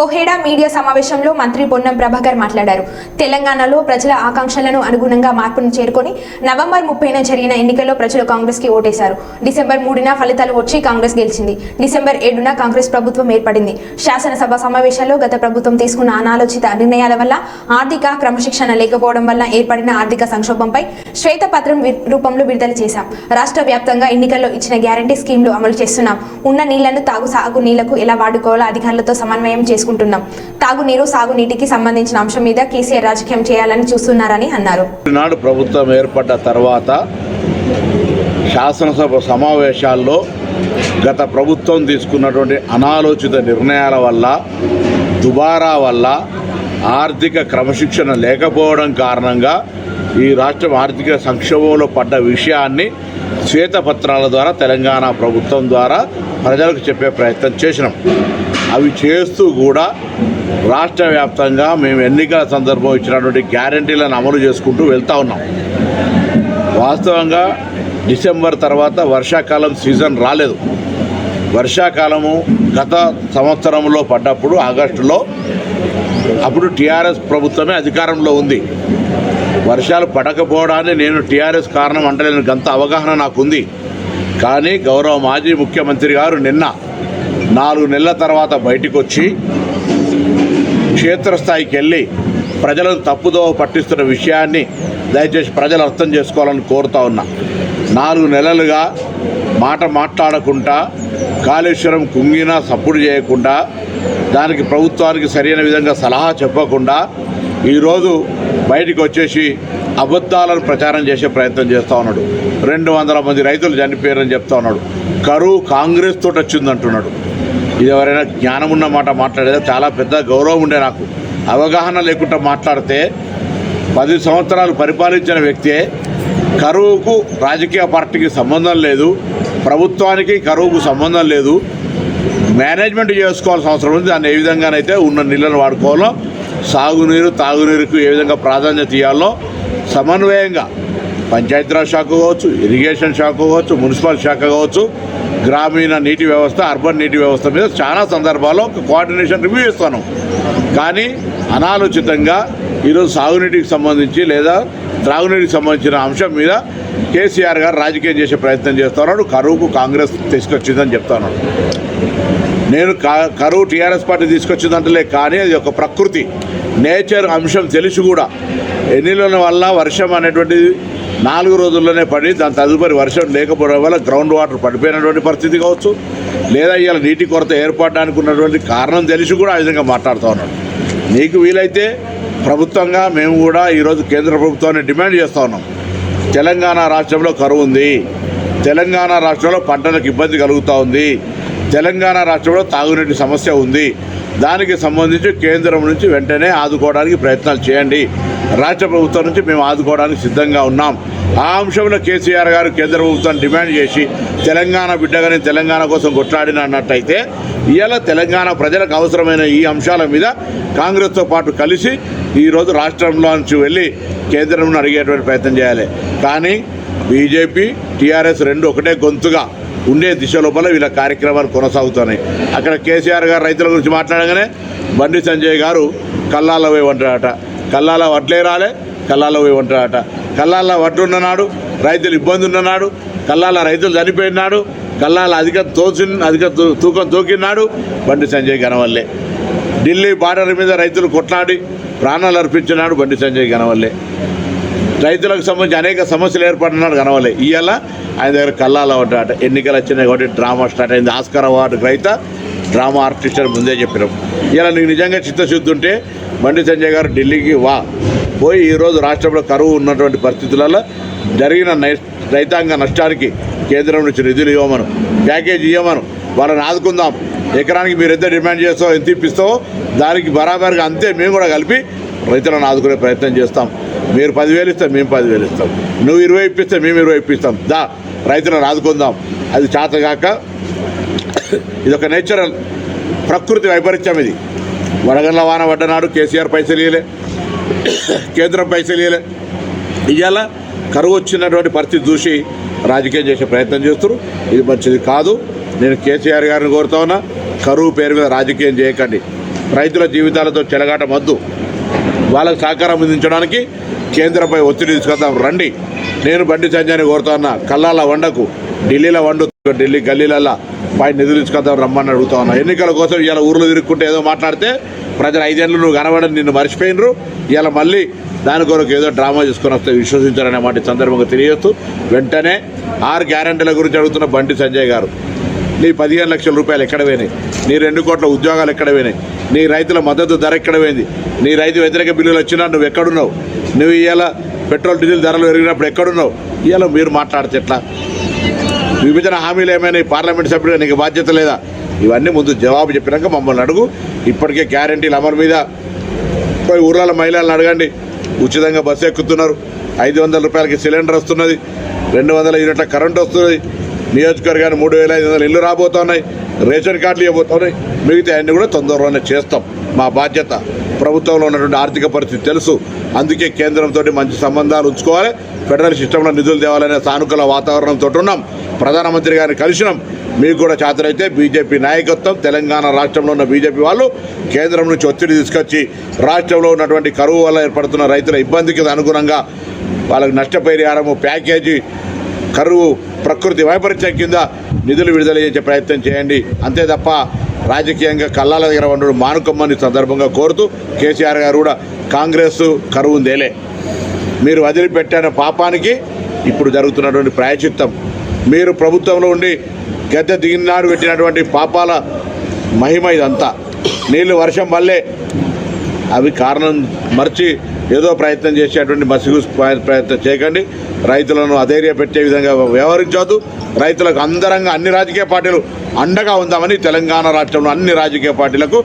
కోహేడా media సమావేశంలో మంత్రి పొన్నం ప్రభాకర్ మాట్లాడారు. తెలంగాణలో ప్రజల ఆకాంక్షలను అనుగుణంగా మార్పును చేరుకొని నవంబర్ ముప్పైన జరిగిన ఎన్నికల్లో ప్రజలు కాంగ్రెస్కి ఓటేశారు. డిసెంబర్ మూడున ఫలితాలు వచ్చి కాంగ్రెస్ గెలిచింది. డిసెంబర్ ఏడున కాంగ్రెస్ ప్రభుత్వం ఏర్పడింది. శాసనసభ సమావేశాల్లో గత ప్రభుత్వం తీసుకున్న అనాలోచిత నిర్ణయాల వల్ల ఆర్థిక క్రమశిక్షణ లేకపోవడం వల్ల ఏర్పడిన ఆర్థిక సంక్షోభంపై శ్వేతపత్రం రూపంలో విడుదల చేశాం. రాష్ట్ర వ్యాప్తంగా ఎన్నికల్లో ఇచ్చిన గ్యారంటీ స్కీమ్లు అమలు చేస్తున్నాం. ఉన్న నీళ్ళను తాగు సాగు నీళ్ళకు ఎలా వాడుకోవాలో అధికారులతో సమన్వయం చేసుకుంటున్నాం తాగునీరు సాగునీటికి సంబంధించిన అంశం మీద కేసీఆర్ రాజకీయం చేయాలని చూస్తున్నారని అన్నారు. నాడు ప్రభుత్వం ఏర్పడ్డ తర్వాత శాసనసభ సమావేశాల్లో గత ప్రభుత్వం తీసుకున్నటువంటి అనాలోచిత నిర్ణయాల వల్ల దుబారా వల్ల ఆర్థిక క్రమశిక్షణ లేకపోవడం కారణంగా ఈ రాష్ట్రం ఆర్థిక సంక్షోభంలో పడ్డ విషయాన్ని శ్వేతపత్రాల ద్వారా తెలంగాణ ప్రభుత్వం ద్వారా ప్రజలకు చెప్పే ప్రయత్నం చేసినాం. అవి చేస్తూ కూడా రాష్ట్ర వ్యాప్తంగా మేము ఎన్నికల సందర్భం ఇచ్చినటువంటి గ్యారంటీలను అమలు చేసుకుంటూ వెళ్తూ ఉన్నాం. వాస్తవంగా డిసెంబర్ తర్వాత వర్షాకాలం సీజన్ రాలేదు. వర్షాకాలము గత సంవత్సరంలో పడ్డప్పుడు ఆగస్టులో అప్పుడు టీఆర్ఎస్ ప్రభుత్వమే అధికారంలో ఉంది. వర్షాలు పడకపోవడాన్ని నేను టీఆర్ఎస్ కారణం అంటలేని గంత అవగాహన నాకుంది కానీ గౌరవ మాజీ ముఖ్యమంత్రి గారు నిన్న నాలుగు నెలల తర్వాత బయటకు వచ్చి క్షేత్రస్థాయికి వెళ్ళి ప్రజలను తప్పుదోవ పట్టిస్తున్న విషయాన్ని దయచేసి ప్రజలు అర్థం చేసుకోవాలని కోరుతా ఉన్నా. నాలుగు నెలలుగా మాట మాట్లాడకుండా కాళేశ్వరం కుంగినా సప్పుడు చేయకుండా దానికి ప్రభుత్వానికి సరైన విధంగా సలహా చెప్పకుండా ఈరోజు బయటకు వచ్చేసి అబద్ధాలను ప్రచారం చేసే ప్రయత్నం చేస్తూ ఉన్నాడు. రెండు వందల మంది రైతులు చనిపోయారని చెప్తా ఉన్నాడు. కరువు కాంగ్రెస్ తోటి వచ్చిందంటున్నాడు ఇది ఎవరైనా జ్ఞానం ఉన్న మాట మాట్లాడేదా? చాలా పెద్ద గౌరవం ఉండే నాకు. అవగాహన లేకుండా మాట్లాడితే పది సంవత్సరాలు పరిపాలించిన వ్యక్తే కరువుకు రాజకీయ పార్టీకి సంబంధం లేదు ప్రభుత్వానికి కరువుకు సంబంధం లేదు. మేనేజ్మెంట్ చేసుకోవాల్సిన అవసరం ఉంది. దాన్ని ఏ విధంగానైతే ఉన్న నీళ్ళను వాడుకోవాలో సాగునీరు తాగునీరుకు ఏ విధంగా ప్రాధాన్యత ఇవ్వాలో సమన్వయంగా పంచాయతీరాజ్ శాఖ కావచ్చు ఇరిగేషన్ శాఖ కావచ్చు మున్సిపల్ శాఖ కావచ్చు గ్రామీణ నీటి వ్యవస్థ అర్బన్ నీటి వ్యవస్థ మీద చాలా సందర్భాల్లో ఒక కోఆర్డినేషన్ రివ్యూ ఇస్తాను కానీ అనాలోచితంగా ఈరోజు సాగునీటికి సంబంధించి లేదా త్రాగునీటికి సంబంధించిన అంశం మీద కేసీఆర్ గారు రాజకీయం చేసే ప్రయత్నం చేస్తున్నాడు. కరువుకు కాంగ్రెస్ తీసుకొచ్చిందని చెప్తాను నేను కరువు టీఆర్ఎస్ పార్టీ తీసుకొచ్చిందంటలే కానీ అది ఒక ప్రకృతి. నేచర్ అంశం తెలిసి కూడా ఎన్నిల వల్ల వర్షం అనేటువంటిది నాలుగు రోజుల్లోనే పడి దాని తదుపరి వర్షం లేకపోవడం వల్ల గ్రౌండ్ వాటర్ పడిపోయినటువంటి పరిస్థితి కావచ్చు. లేదా ఇవాళ నీటి కొరత ఏర్పడడానికి ఉన్నటువంటి కారణం తెలిసి కూడా ఆ విధంగా మాట్లాడుతూ ఉన్నాడు. నీకు వీలైతే ప్రభుత్వంగా మేము కూడా ఈరోజు కేంద్ర ప్రభుత్వాన్ని డిమాండ్ చేస్తూ ఉన్నాం. తెలంగాణ రాష్ట్రంలో కరువు ఉంది. తెలంగాణ రాష్ట్రంలో పంటలకు ఇబ్బంది కలుగుతూ ఉంది. తెలంగాణ రాష్ట్రంలో తాగునీటి సమస్య ఉంది. దానికి సంబంధించి కేంద్రం నుంచి వెంటనే ఆదుకోవడానికి ప్రయత్నాలు చేయండి. రాష్ట్ర ప్రభుత్వం నుంచి మేము ఆదుకోవడానికి సిద్ధంగా ఉన్నాం. ఆ అంశంలో కేసీఆర్ గారు కేంద్ర ప్రభుత్వాన్ని డిమాండ్ చేసి తెలంగాణ బిడ్డగానే తెలంగాణ కోసం కొట్లాడిన అన్నట్టయితే ఇవాళ తెలంగాణ ప్రజలకు అవసరమైన ఈ అంశాల మీద కాంగ్రెస్తో పాటు కలిసి ఈరోజు రాష్ట్రంలో నుంచి వెళ్ళి కేంద్రం అడిగేటువంటి ప్రయత్నం చేయాలి. కానీ బీజేపీ టీఆర్ఎస్ రెండు ఒకటే గొంతుగా ఉండే దిశ లోపల వీళ్ళ కార్యక్రమాలు కొనసాగుతున్నాయి. అక్కడ కేసీఆర్ గారు రైతుల గురించి మాట్లాడగానే బండి సంజయ్ గారు కల్లాల వేయమంటారట కల్లాల వడ్లే రాలే కల్లాల వేయమంటారట కల్లాల వడ్లు ఉన్ననాడు రైతులు ఇబ్బంది ఉన్ననాడు కల్లాల రైతులు చనిపోయినాడు కల్లాల అధిక తోసి అధిక తూకం తూకినాడు బండి సంజయ్ గనవల్లే. ఢిల్లీ బార్డర్ మీద రైతులు కొట్లాడి ప్రాణాలు అర్పించినాడు బండి సంజయ్ గనవల్లే. రైతులకు సంబంధించి అనేక సమస్యలు ఏర్పడినాడు కనవలే ఇవాళ ఆయన దగ్గర కల్లాల అట. ఎన్నికలు వచ్చినాయి కాబట్టి డ్రామా స్టార్ట్ అయింది. ఆస్కార్ అవార్డు రైత డ్రామా ఆర్టిస్ట్ అని ముందే చెప్పినాం. ఇలా నీకు నిజంగా చిత్తశుద్ధి ఉంటే బండి సంజయ్ గారు ఢిల్లీకి వా. పోయి ఈరోజు రాష్ట్రంలో కరువు ఉన్నటువంటి పరిస్థితులలో జరిగిన రైతాంగ నష్టానికి కేంద్రం నుంచి నిధులు ఇవ్వమను ప్యాకేజ్ ఇవ్వమను. వాళ్ళని ఆదుకుందాం. ఎకరానికి మీరు ఎంత డిమాండ్ చేస్తావో ఎంత ఇప్పిస్తావో దానికి బరాబర్గా అంతే మేము కూడా కలిపి రైతులను ఆదుకునే ప్రయత్నం చేస్తాం. మీరు పదివేలు ఇస్తే మేము పదివేలు ఇస్తాం. నువ్వు ఇరవై ఇప్పిస్తే మేము ఇరవై ఇప్పిస్తాం. దా రైతులను ఆదుకుందాం. అది చేతగాక ఇది ఒక నేచురల్ ప్రకృతి వైపరీత్యం ఇది. వడగండ్ల వాన పడ్డనాడు కేసీఆర్ పైసలు ఇయ్యలే. కేంద్రం పైసలు ఇయ్యలే. ఇవాళ కరువు వచ్చినటువంటి పరిస్థితి చూసి రాజకీయం చేసే ప్రయత్నం చేస్తారు. ఇది మంచిది కాదు. నేను కేసీఆర్ గారిని కోరుతా ఉన్నా కరువు పేరు మీద రాజకీయం చేయకండి. రైతుల జీవితాలతో చెలగాట మద్దు వాళ్ళకు సహకారం అందించడానికి కేంద్రంపై ఒత్తిడి తీసుకొద్దాం. రండి. నేను బండి సంజయ్ని కోరుతున్నా కల్లాల వండకు. ఢిల్లీలో వండు. ఢిల్లీ గల్లీలల్లా పై నిధులు తీసుకొద్దాం రమ్మని అడుగుతా ఉన్నా. ఎన్నికల కోసం ఇలా ఊర్లో తిరుక్కుంటే ఏదో మాట్లాడితే ప్రజలు ఐదేళ్ళు నువ్వు కనబడని నిన్ను మర్చిపోయినరు. ఇలా మళ్ళీ దాని కొరకు ఏదో డ్రామా చేసుకొని వస్తే విశ్వసించారనే మాట సందర్భంగా తెలియజేస్తూ వెంటనే ఆరు గ్యారంటీల గురించి అడుగుతున్న బండి సంజయ్ గారు నీ పదిహేను లక్షల రూపాయలు ఎక్కడ పోయినాయి? నీ రెండు కోట్ల ఉద్యోగాలు ఎక్కడ పోయినాయి? నీ రైతుల మద్దతు ధర ఎక్కడ పోయింది? నీ రైతు వ్యతిరేక బిల్లులు వచ్చినా నువ్వు ఎక్కడున్నావు? నువ్వు ఇవాళ పెట్రోల్ డీజిల్ ధరలు పెరిగినప్పుడు ఎక్కడున్నావు? ఇవాళ మీరు మాట్లాడితే ఎట్లా? విభజన హామీలు ఏమైనా పార్లమెంట్ సభ్యుడు నీకు బాధ్యత లేదా? ఇవన్నీ ముందు జవాబు చెప్పినాక మమ్మల్ని అడుగు. ఇప్పటికే గ్యారంటీలు అమలు మీద. పోయి ఊర్లలో మహిళలను అడగండి. ఉచితంగా బస్సు ఎక్కుతున్నారు. ఐదు వందల రూపాయలకి సిలిండర్ వస్తున్నది. రెండు వందల యూనిట్ల కరెంట్ వస్తున్నది. నియోజకవర్గాన్ని మూడు వేల ఐదు వందలు ఇల్లు రాబోతున్నాయి. రేషన్ కార్డులు ఇవ్వబోతున్నాయి. మిగతా అన్ని కూడా తొందరలోనే చేస్తాం. మా బాధ్యత ప్రభుత్వంలో ఉన్నటువంటి ఆర్థిక పరిస్థితి తెలుసు. అందుకే కేంద్రంతో మంచి సంబంధాలు ఉంచుకోవాలి. ఫెడరల్ సిస్టంలో నిధులు తేవాలనే సానుకూల వాతావరణంతో ఉన్నాం. ప్రధానమంత్రి గారిని కలిసినాం. మీకు కూడా చేతనైతే బీజేపీ నాయకత్వం తెలంగాణ రాష్ట్రంలో ఉన్న బీజేపీ వాళ్ళు కేంద్రం నుంచి ఒత్తిడి తీసుకొచ్చి రాష్ట్రంలో ఉన్నటువంటి కరువు వల్ల ఏర్పడుతున్న రైతుల ఇబ్బందికి అనుగుణంగా వాళ్ళకి నష్టపరిహారము ప్యాకేజీ కరువు ప్రకృతి వైపరీత్యం కింద నిధులు విడుదల చేసే ప్రయత్నం చేయండి. అంతే తప్ప రాజకీయంగా కళ్ళాల దగ్గర ఉండడు మానుకొమ్మని సందర్భంగా కోరుతూ కేసీఆర్ గారు కూడా కాంగ్రెస్ కరువు దేలే మీరు వదిలిపెట్టిన పాపానికి ఇప్పుడు జరుగుతున్నటువంటి ప్రాయచిత్తం మీరు ప్రభుత్వంలో ఉండి గద్దె దిగినాడు పెట్టినటువంటి పాపాల మహిమ ఇదంతా. నీళ్ళు వర్షం వల్లే అవి కారణం మర్చి ఏదో ప్రయత్నం చేసేటువంటి మసిగు ప్రయత్నం చేయకండి. రైతులను అధైర్య పెట్టే విధంగా వ్యవహరించవద్దు. రైతులకు అందరంగా అన్ని రాజకీయ పార్టీలు అండగా ఉందామని తెలంగాణ రాష్ట్రంలో అన్ని రాజకీయ పార్టీలకు